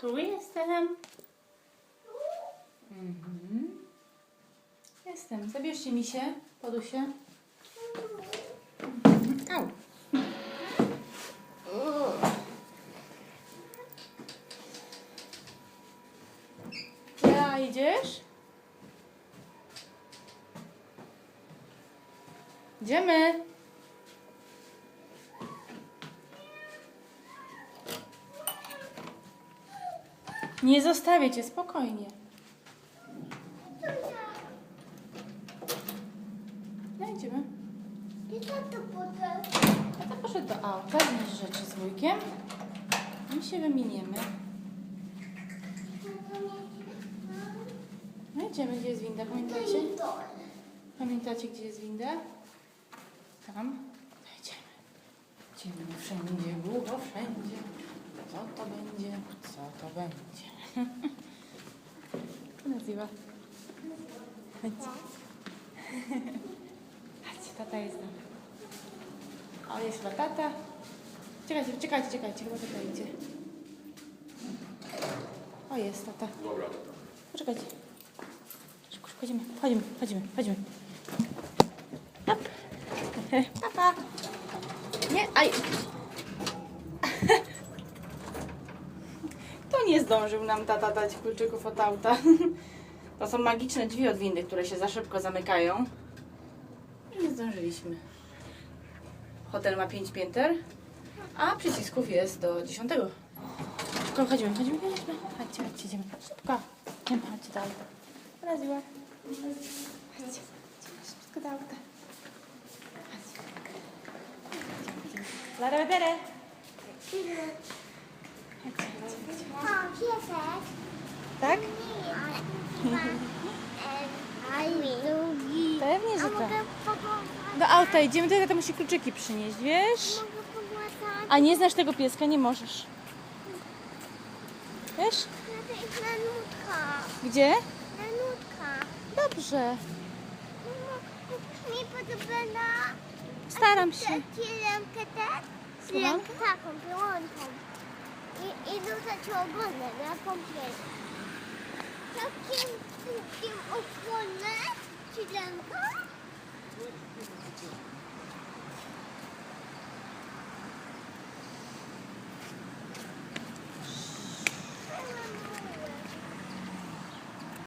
Tu jestem. Mhm. Jestem. Zabierzcie mi się, podusie. Au. Ja idziesz? Idziemy. Nie zostawię cię, spokojnie. No idziemy. I co? A to poszedł do auta, znieść rzeczy z wujkiem. My się wymieniemy. No idziemy, gdzie jest winda, pamiętacie? Pamiętacie, gdzie jest winda? Tam. No idziemy. Idziemy wszędzie, długo wszędzie. Co to będzie? Co to będzie? Co nazywa? Chodźcie. Chodźcie, tata jest tam. O, jest chyba tata. Czekajcie, czekajcie, czekajcie, chyba tata idzie. O, jest tata. Dobra. Poczekajcie. Szybko, szybko, chodzimy, chodzimy, chodzimy, chodzimy. Hop. Papa. Nie, aj. Zdążył nam tata dać kluczyków od auta. To są magiczne drzwi od windy, które się za szybko zamykają. Nie zdążyliśmy. Hotel ma 5 pięter, a przycisków jest do 10. Szybko, chodzimy, chodzimy, chodzimy. Chodźcie, chodźcie, idziemy. Szybko. Idziemy, chodźcie do auta. Raziła. Chodźcie, szybko do auta. Chodźcie. Idziemy, idziemy. Lara, vedere. Chodźcie, chodźcie, chodźcie. O, piesek. Tak? Pewnie, że tak. Do auta idziemy, to tata musi kluczyki przynieść, wiesz? A nie znasz tego pieska, nie możesz. Wiesz? Gdzie? Dobrze. Mi podoba Staram się. Ci lampkę też? Słucham? Lampkę taką, wyłączą. I, idą za cię ogonem, ja konkretnie. Takim kółkiem ogonę, ci lęka?